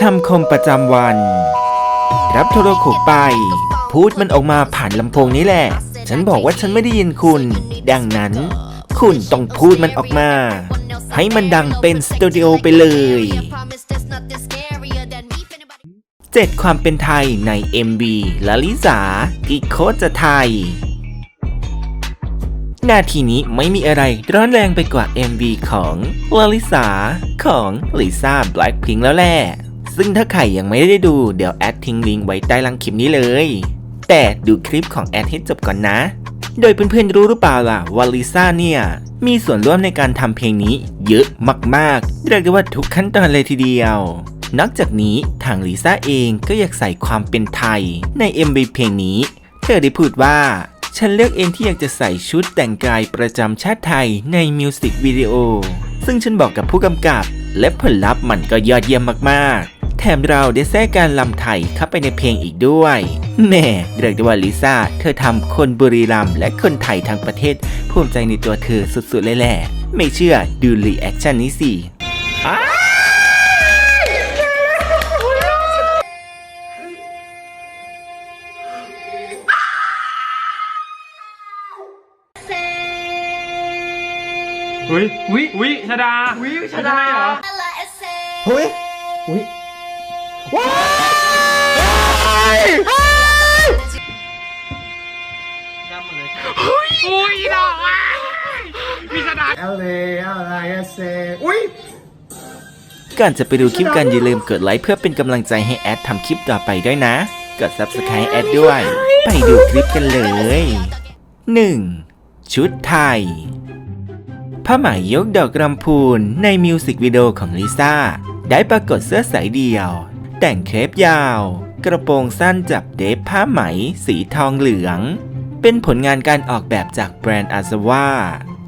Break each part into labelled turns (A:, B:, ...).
A: คำคมประจำวัน รับโทรโขงไป พูดมันออกมาผ่านลำโพงนี้แหละ ฉันบอกว่าฉันไม่ได้ยินคุณ ดังนั้น คุณต้องพูดมันออกมา ให้มันดังเป็นสตูดิโอไปเลย เจ็ดความเป็นไทยใน MV ลลิสาที่โคตรจะไทยนาทีนี้ไม่มีอะไรร้อนแรงไปกว่า MV ของลลิสาของลิซ่าแบล็ k พิงแล้วแหละ ซึ่งถ้าใครยังไม่ได้ดูเดี๋ยวแอดทิ้งลิงก์ไว้ใต้ลังคลิปนี้เลย แต่ดูคลิปของแอดให้จบก่อนนะ โดยเพื่อนๆรู้หรือเปล่าล่ะว่าลิซ่าเนี่ย มีส่วนร่วมในการทำเพลงนี้เยอะมากๆเรียกได้ว่าทุกขั้นตอนเลยทีเดียวนอกจากนี้ทางลิซ่าเองก็อยากใส่ความเป็นไทย ใน MV เพลงนี้ เธอได้พูดว่า ฉันเลือกเองที่อยากจะใส่ชุดแต่งกายประจำชาติไทยในมิวสิกวิดีโอซึ่งฉันบอกกับผู้กำกับ และผลลัพธ์มันก็ยอดเยี่ยมมากๆ แถมเราได้แทรกการลำไทยเข้าไปในเพลงอีกด้วยแหม่เรียกได้ว่าลิซ่าเธอทำคนบุรีรัมย์และคนไทยทั้งประเทศ ภูมิใจในตัวเธอสุดๆเลยแหละไม่เชื่อดูรีแอคชั่นนี้สิ
B: อุ้ยวิวิชดา
C: วิชดา
B: ไม่ใเหรอ
C: เฮ้ ว้าย
B: อุ้ยดอกอะวิชดา
C: เอลเอเอลไอเอสเออุ้ย
A: ก่อนจะไปดูคลิปกันอย่าลืมกดไลค์เพื่อเป็นกำลังใจให้แอดทำคลิปต่อไปด้วยนะ กด subscribe แอดด้วย ไปดูคลิปกันเลย 1. ชุดไทยผ้าไหมยกดอกรำพูนในมิวสิกวิดีโอของลิซ่า ได้ปรากฏเสื้อสายเดี่ยว แต่งเครปยาว กระโปรงสั้นจับเดฟผ้าไหม สีทองเหลือง เป็นผลงานการออกแบบจากแบรนด์อาซาว่า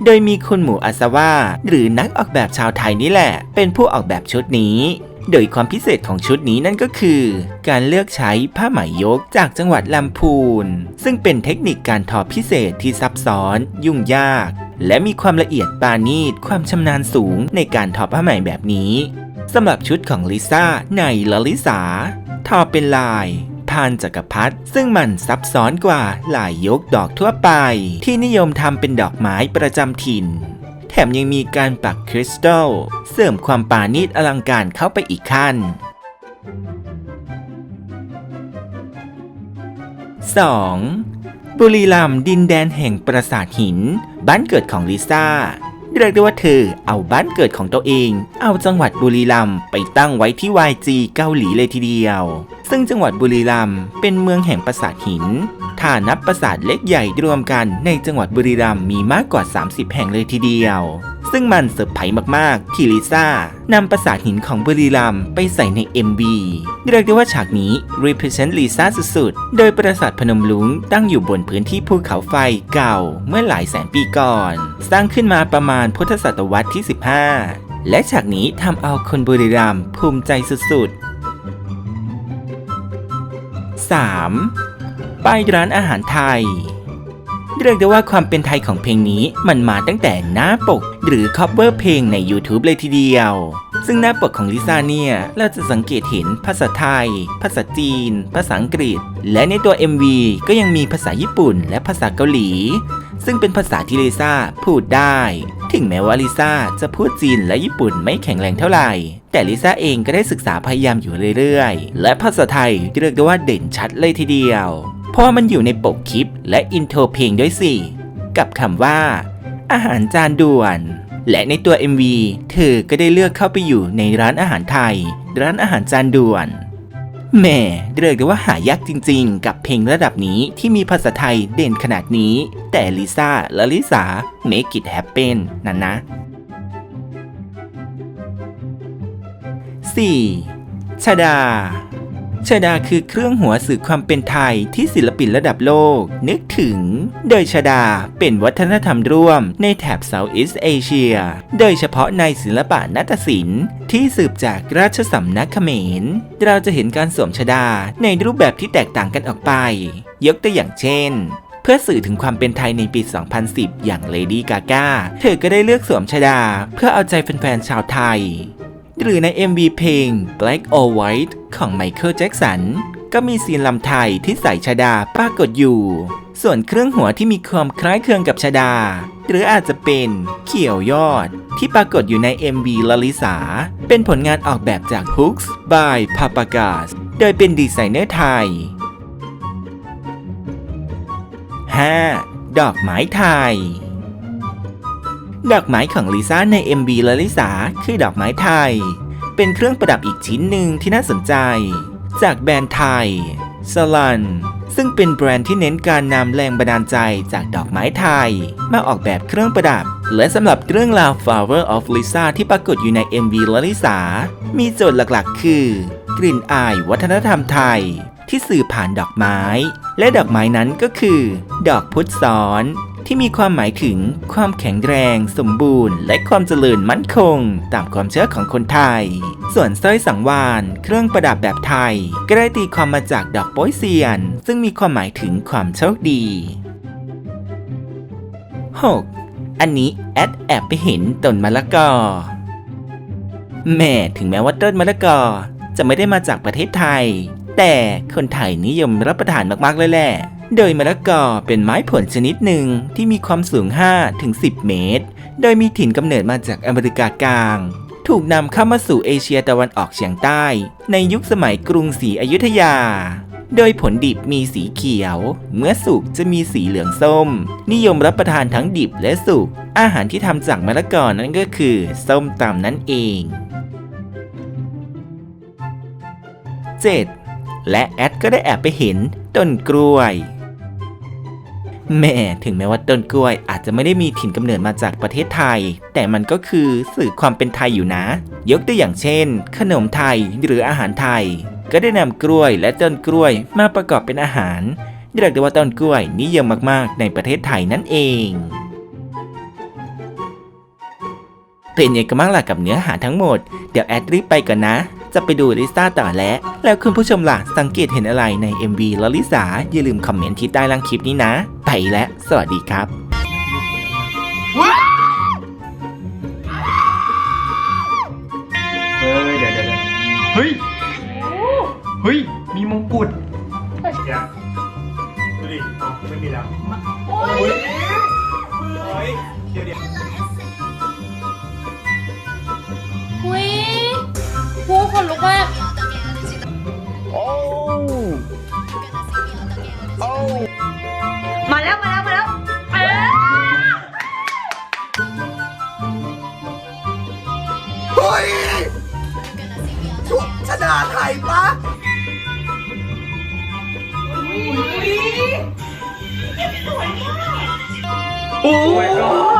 A: โดยมีคุณหมูอาซาว่าหรือนักออกแบบชาวไทยนี่แหละ เป็นผู้ออกแบบชุดนี้ โดยความพิเศษของชุดนี้นั่นก็คือ การเลือกใช้ผ้าไหมยกจากจังหวัดลำพูน ซึ่งเป็นเทคนิคการทอพิเศษที่ซับซ้อน ยุ่งยาก และมีความละเอียดปราณีตความชำนาญสูงในการทอผ้าไหมแบบนี้ สำหรับชุดของลิซ่าในลลิสาทอเป็นลายพานจักรพรรดิซึ่งมันซับซ้อนกว่าลายยกดอกทั่วไป ที่นิยมทำเป็นดอกไม้ประจำถิ่น แถมยังมีการปักคริสตัลเสริมความปาณีตอลังการเข้าไปอีกขั้น 2. บุรีรัมย์ดินแดนแห่งปราสาทหิน บ้านเกิดของลิซ่า เรียกได้ว่าเธอเอาบ้านเกิดของตัวเอง เอาจังหวัดบุรีรัมย์ไปตั้งไว้ที่ YG เกาหลีเลยทีเดียว ซึ่งจังหวัดบุรีรัมย์เป็นเมืองแห่งปราสาทหิน ถ้านับปราสาทเล็กใหญ่รวมกันในจังหวัดบุรีรัมย์มีมากกว่า 30 แห่งเลยทีเดียว ซึ่งมันเซอร์ไพรส์มากๆ ที่ลิซ่านำปราสาทหินของบุรีรัมไปใส่ใน MV เรียกได้ว่าฉากนี้ represent ลิซ่าสุดๆ โดยปราสาทพนมลุงตั้งอยู่บนพื้นที่ภูเขาไฟเก่าเมื่อหลายแสนปีก่อน สร้างขึ้นมาประมาณพุทธศตวรรษที่ 15 และฉากนี้ทำเอาคนบุรีรัมภูมิใจสุดๆ 3. ป้ายร้านอาหารไทย เรียกได้ว่าความเป็นไทยของเพลงนี้มันมาตั้งแต่หน้าปก หรือ cover เพลงใน YouTube เลยทีเดียว ซึ่งหน้าปกของลิซ่าเนี่ย เราจะสังเกตเห็นภาษาไทย ภาษาจีน ภาษาอังกฤษ และในตัว MV ก็ยังมีภาษาญี่ปุ่น และภาษาเกาหลี ซึ่งเป็นภาษาที่ลิซ่าพูดได้ ถึงแม้ว่าลิซ่าจะพูดจีนและญี่ปุ่นไม่แข็งแรงเท่าไหร่แต่ลิซ่าเองก็ได้ศึกษาพยายามอยู่เรื่อยๆ และภาษาไทยเรียกได้ว่าเด่นชัดเลยทีเดียว เพราะมันอยู่ในปกคลิปและอินโทรเพลงด้วยสิ กับคำว่า อาหารจานด่วน และในตัว MV เธอก็ได้เลือกเข้าไปอยู่ในร้านอาหารไทย ร้านอาหารจานด่วนแหม่เรียกได้ว่าหายากจริงๆ กับเพลงระดับนี้ที่มีภาษาไทยเด่นขนาดนี้ แต่ลิซ่าและลิสา make it happen นั่นนะ 4. ชดา ชดาคือเครื่องหัวสื่อความเป็นไทยที่ศิลปินระดับโลก นึกถึง โดยชดาเป็นวัฒนธรรมร่วมในแถบเซาท์อีสเอเชีย โดยเฉพาะในศิลปะนาฏศิลป์ที่สืบจากราชสำนักเขมร เราจะเห็นการสวมชดาในรูปแบบที่แตกต่างกันออกไป ยกตัวอย่างเช่นเพื่อสื่อถึงความเป็นไทยในปี 2010 อย่างเลดี้กาก้า เธอก็ได้เลือกสวมชดา เพื่อเอาใจแฟนๆ ชาวไทย หรือใน MV เพลง Black or White ของไมเคิลแจ็กสันก็มีซีนลำไทยที่ใส่ชดาปรากฏอยู่ ส่วนเครื่องหัวที่มีความคล้ายคลึงกับชดา หรืออาจจะเป็นเขียวยอด ที่ปรากฏอยู่ใน MV ลลิสา เป็นผลงานออกแบบจาก Hooks by Papagas โดยเป็นดีไซเนอร์ไทย 5. ดอกไม้ไทย ดอกไม้ของลิซ่าใน MV ลลิสาคือดอกไม้ไทย เป็นเครื่องประดับอีกชิ้นหนึ่งที่น่าสนใจ จากแบรนด์ไทยสลันซึ่งเป็นแบรนด์ที่เน้นการนำแรงบันดาลใจจากดอกไม้ไทย มาออกแบบเครื่องประดับ และสำหรับเรื่องราว Flower of Lisa ที่ปรากฏอยู่ใน MV ลลิสามีโจทย์หลักๆ คือ กลิ่นอายวัฒนธรรมไทยที่สื่อผ่านดอกไม้ และดอกไม้นั้นก็คือ ดอกพุธซ้อน ที่มีความหมายถึงความแข็งแรง สมบูรณ์ และความเจริญมั่นคง ตามความเชื่อของคนไทย ส่วนสร้อยสังวานเครื่องประดับแบบไทย ก็ได้ตีความมาจากดอกโป๊ยเซียน ซึ่งมีความหมายถึงความโชคดี 6. อันนี้แอดแอบไปเห็นต้นมะละกอ แม่ถึงแม้ว่าต้นมะละกอ จะไม่ได้มาจากประเทศไทย แต่คนไทยนิยมรับประทานมากๆเลยแหละ โดยมะละกอเป็นไม้ผลชนิดหนึ่งที่มีความสูง 5-10 เมตร โดยมีถิ่นกำเนิดมาจากอเมริกากลาง ถูกนำเข้ามาสู่เอเชียตะวันออกเฉียงใต้ ในยุคสมัยกรุงศรีอยุธยา โดยผลดิบมีสีเขียว เมื่อสุกจะมีสีเหลืองส้ม นิยมรับประทานทั้งดิบและสุก อาหารที่ทำจากมะละกอนั้นก็คือ ส้มตำนั่นเอง 7. และแอดก็ได้แอบไปเห็นต้นกล้วย แม่ถึงแม้ว่าต้นกล้วยอาจจะไม่ได้มีถิ่นกำเนิดมาจากประเทศไทย แต่มันก็คือสื่อความเป็นไทยอยู่นะ ยกตัวอย่างเช่น ขนมไทยหรืออาหารไทย ก็ได้นำกล้วยและต้นกล้วยมาประกอบเป็นอาหารเรียกได้ว่าต้นกล้วยนิยมมาก ๆ ในประเทศไทยนั่นเอง เป็นยังไงกันบ้างล่ะกับเนื้อหาทั้งหมด เดี๋ยวแอดรีบไปก่อนนะ จะไปดูลิซ่าต่อแล้ว แล้วคุณผู้ชมล่ะสังเกตเห็นอะไรใน MV ลลิซ่าอย่าลืมคอมเมนต์ที่ใต้ล่างคลิปนี้นะ ไปแล้ว สวัสดีครับ
B: เฮ้ยเดี๋ยวเดี๋ยวเดี๋ยวเฮ้ย เฮ้ย มีมงกุฎ
C: ดูดิอ๋อไม่มีแล้ว
D: หุยหูคนลุกมาก
E: มา
C: ดาไทยปะโอ้ย